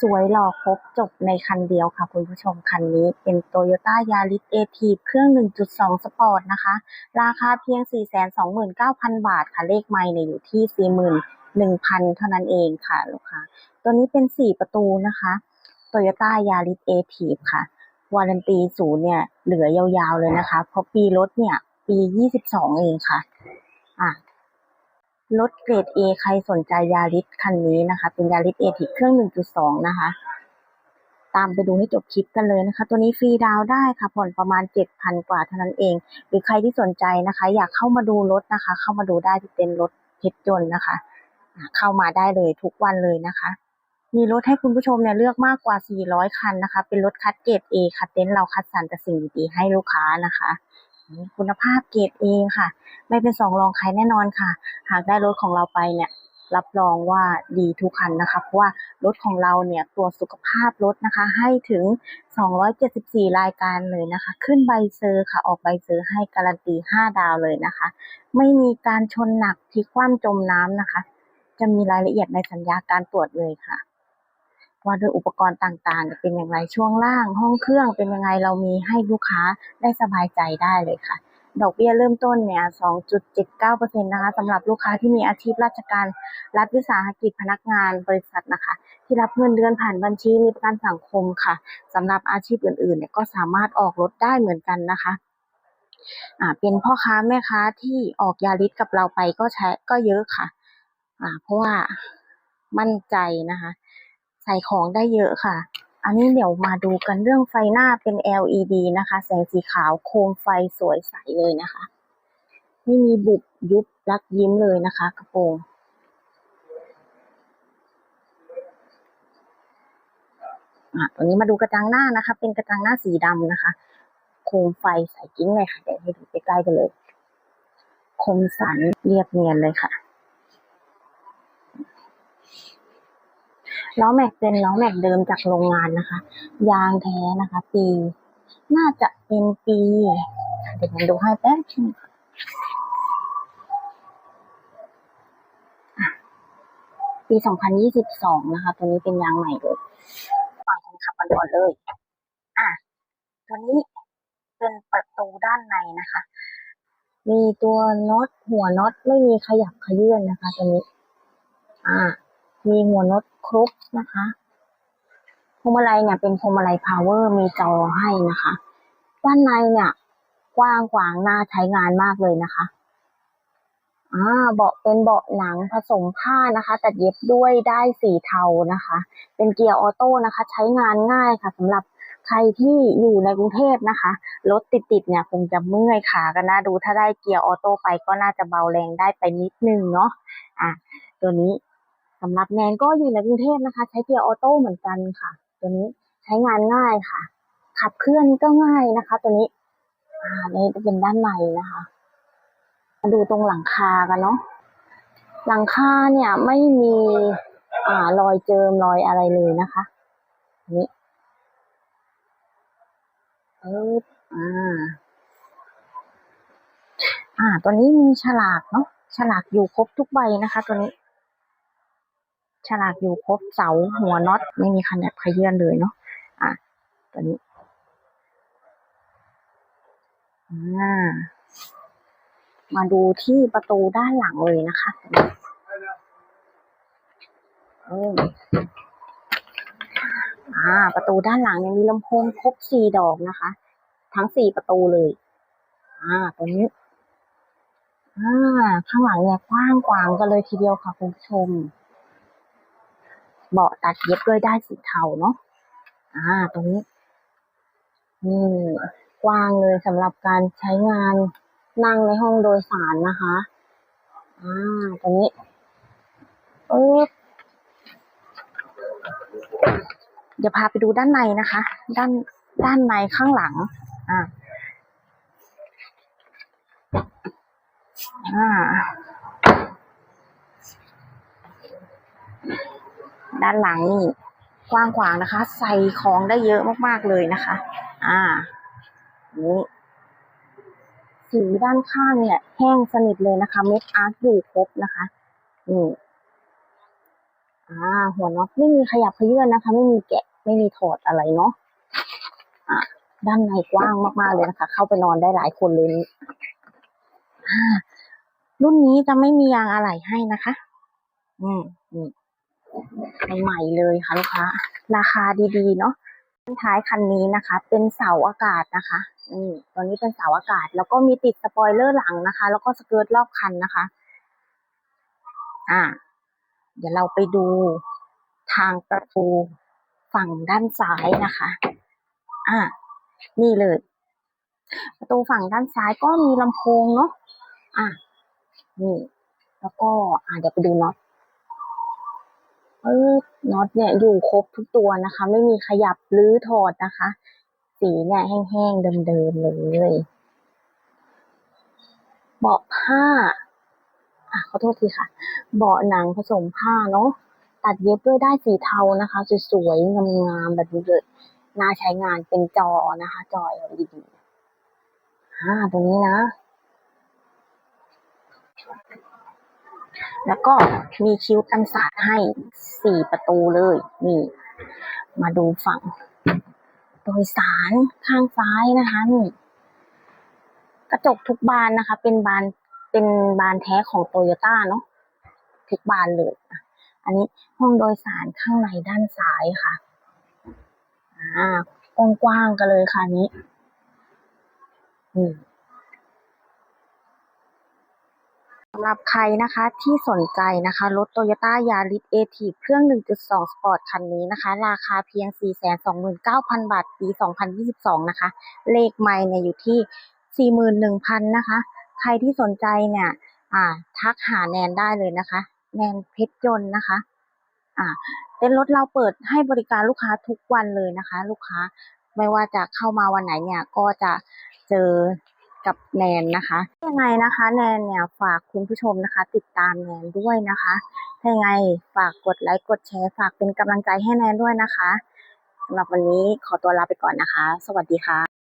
สวยหล่อครบจบในคันเดียวค่ะคุณผู้ชมคันนี้เป็น Toyota Yaris a t เครื่อง 1.2 สปอร์ตนะคะ ราคาเพียง 429,000 บาทค่ะเลขไม่เนี่ยอยู่ที่ 41,000 เท่านั้นเองค่ะลูกค้าตัวนี้เป็น 4 ประตูนะคะ Toyota Yaris a t ค่ะ วารันตีศูนย์เนี่ยเหลือยาวๆเลยนะคะ เพราะปีรถเนี่ยปี 22 เองค่ะ รถเกรด A ใครสนใจยาริสคันนี้นะคะ เป็นยาริสเอทิเครื่อง 1.2 นะคะ ตามไปดูให้จบคลิปกันเลยนะคะ ตัวนี้ฟรีดาวได้ค่ะ ผ่อนประมาณ 7,000 กว่าเท่านั้นเอง หรือใครที่สนใจนะคะ อยากเข้ามาดูรถนะคะ เข้ามาดูได้ที่เต็นท์รถเพชรยนต์นะคะ เข้ามาได้เลยทุกวันเลยนะคะ มีรถให้คุณผู้ชมเนี่ยเลือกมากกว่า 400 คันนะคะ เป็นรถคัดเกรด A คัดเต็นท์เราคัดสรรแต่สิ่งดีๆให้ลูกค้านะคะ คุณภาพเกรด A ค่ะ ไม่เป็นสองรองใครแน่นอนค่ะ หากได้รถของเราไปเนี่ยรับรองว่าดีทุกคันนะคะ เพราะว่ารถของเราเนี่ยตรวจสุขภาพรถนะคะ ให้ถึง 274 รายการเลยนะคะ ขึ้นใบเซอร์ค่ะ ออกใบเซอร์ให้การันตี 5 ดาวเลยนะคะ ไม่มีการชนหนักพลิกคว่ำจมน้ำนะคะ จะมีรายละเอียดในสัญญาการตรวจเลยค่ะ ว่าด้วยอุปกรณ์ต่างๆเนี่ยเป็นอย่างไรช่วงล่าง ห้องเครื่องเป็นยังไงเรามีให้ลูกค้าได้สบายใจได้เลยค่ะ ดอกเบี้ยเริ่มต้นเนี่ย 2.79%นะคะสำหรับลูกค้าที่มีอาชีพราชการ รัฐวิสาหกิจพนักงานบริษัทนะคะ ที่รับเงินเดือนผ่านบัญชีมีประกันสังคมค่ะสำหรับอาชีพอื่นๆเนี่ยก็สามารถออกรถได้เหมือนกันนะคะอ่าเป็นพ่อค้าแม่ค้าที่ออกยาริสกับเราไปก็ใช้ก็เยอะค่ะอ่าเพราะว่ามั่นใจนะคะ ส่ของได้เยอะค่ะ อันนี้เดี๋ยวมาดูกันเรื่องไฟหน้าเป็น LED นะคะ แสงสีขาวโคมไฟสวยใสเลยนะคะ ไม่มีบุบยุบรักยิ้มเลยนะคะ กระโปรงอะตัวนี้มาดูกระจังหน้านะคะ เป็นกระจังหน้าสีดำนะคะ โคมไฟใสกิ้งเลยค่ะ เดี๋ยวให้ดูใกล้ๆกันเลย คมสันเรียบเนียนเลยค่ะ ล้อแม็กเป็นล้อแม็กเดิมจากโรงงานนะคะ ยางแท้นะคะ ปี น่าจะเป็นปีเดี๋ยวผมดูให้แป๊บนึงอะปี 2022 นะคะ ตัวนี้เป็นยางใหม่เลยฟังคนขับกันก่อนเลย อะ ตัวนี้เป็นประตูด้านในนะคะ มีตัวน็อตหัวน็อตไม่มีขยับขยื่นนะคะ ตัวนี้ อ่า มีหัวน็อตครบนะคะพวงมาลัยเนี่ยเป็นพวงมาลัยพาวเวอร์มีจอให้นะคะ ด้านในเนี่ย กว้างขวางน่าใช้งานมากเลยนะคะอ่าเบาะเป็นเบาะหนังผสมผ้านะคะ ตัดเย็บด้วยได้สีเทานะคะ เป็นเกียร์ออโต้นะคะ ใช้งานง่ายค่ะสำหรับใครที่อยู่ในกรุงเทพนะคะรถติดๆเนี่ยคงจะเมื่อยขากันนะดูถ้าได้เกียร์ออโต้ไปก็น่าจะเบาแรงได้ไปนิดนึงเนาะอะตัวนี้ สำหรับแนนก็อยู่ในกรุงเทพนะคะ ใช้เกียร์ออโต้เหมือนกันค่ะ ตัวนี้ใช้งานง่ายค่ะ ขับเคลื่อนก็ง่ายนะคะ ตัวนี้ อ่านี่จะเป็นด้านในนะคะมาดูตรงหลังคากันเนาะหลังคาเนี่ยไม่มีอ่ารอยเจิมรอยอะไรเลยนะคะนนี้เอออ่า อ่า ตัวนี้มีฉลากเนาะฉลากอยู่ครบทุกใบนะคะ ตัวนี้ ฉลากอยู่ครบเสาหัวน็อตไม่มีขนาดขยื่นเลยเนาะอะตัวนี้อ่ามาดูที่ประตูด้านหลังเลยนะคะเอออ่า ประตูด้านหลังเนี่ยมีลำโพงครบสี่ดอกนะคะ ทั้งสี่ประตูเลย อ่า ตัวนี้ อ่า ข้างหลังเนี่ยกว้างกวางกันเลยทีเดียวค่ะคุณผู้ชม เบาะตัดเย็บด้วยได้สีเทาเนาะอ่า ตรงนี้นี่กว้างเลยสำหรับการใช้งานนั่งในห้องโดยสารนะคะ อ่า ตรงนี้ปึ๊บเดี๋ยวพาไปดูด้านในนะคะ ด้านด้านในข้างหลัง อ่า อ่า ด้านหลังนี่กว้างขวางนะคะ ใส่ของได้เยอะมากๆเลยนะคะ อ่านี่สีด้านข้างเนี่ยแห้งสนิทเลยนะคะ เม็ดอาร์ตอยู่ครบนะคะนี่อ่า หัวน็อตไม่มีขยับเขยื่อนนะคะ ไม่มีแกะไม่มีถอดอะไรเนาะอ่าด้านในกว้างมากๆเลยนะคะ เข้าไปนอนได้หลายคนเลยอ่ารุ่นนี้จะไม่มียางอะไหล่ให้นะคะ อืมนี่ ใหม่ๆเลยค่ะลูกค้า ราคาดีๆเนาะท้ายคันนี้นะคะ เป็นเสาอากาศนะคะอืมตัวนี้เป็นเสาอากาศ แล้วก็มีติดสปอยเลอร์หลังนะคะ แล้วก็สเกิร์ตรอบคันนะคะ อ่า เดี๋ยวเราไปดูทางประตูฝั่งด้านซ้ายนะคะ อ่า นี่เลย ประตูฝั่งด้านซ้ายก็มีลำโพงเนาะ อะ นี่ แล้วก็ อ่าเดี๋ยวไปดูน็อต น็อตเนี่ยอยู่ครบทุกตัวนะคะ ไม่มีขยับหรือถอดนะคะ สีเนี่ยแห้งๆเดิมๆเลยเบาะผ้าอะขอโทษทีค่ะ เบาะหนังผสมผ้าเนาะตัดเย็บด้วยได้ายสีเทานะคะ สวยๆงามๆแบบนี้เลยน่าใช้งานเป็นจอนะคะ จอ LED อ่าตัวนี้นะ แล้วก็มีคิ้วกันสาดให้สี่ประตูเลยนี่มาดูฝั่ง โดยสารข้างซ้ายนะคะนี่กระจกทุกบานนะคะ เป็นบานเป็นบานแท้ของโตโยต้าเนาะทุกบานเลยอันนี้ห้องโดยสารข้างในด้านซ้ายค่ะอ่ากว้างๆกันเลยค่ะนนี้ อืม สำหรับใครนะคะที่สนใจนะคะรถ Toyota Yaris a t i v เครื่อง 1.2 Sport คันนี้นะคะ ราคาเพียง 429,000 บาท ปี 2022 นะคะ เลขไมล์เนี่ยอยู่ที่ 41,000 นะคะ ใครที่สนใจเนี่ยอ่าทักหาแนนได้เลยนะคะ แนนเพชรยนต์นะคะอ่าเต้นรถเราเปิดให้บริการลูกค้าทุกวันเลยนะคะ ลูกค้าไม่ว่าจะเข้ามาวันไหนเนี่ยก็จะเจอ กับแนนนะคะ ยังไงนะคะ แนนเนี่ยฝากคุณผู้ชมนะคะ ติดตามแนนด้วยนะคะยังไงฝากกดไลค์กดแชร์ ฝากเป็นกำลังใจให้แนนด้วยนะคะสำหรับวันนี้ขอตัวลาไปก่อนนะคะ สวัสดีค่ะ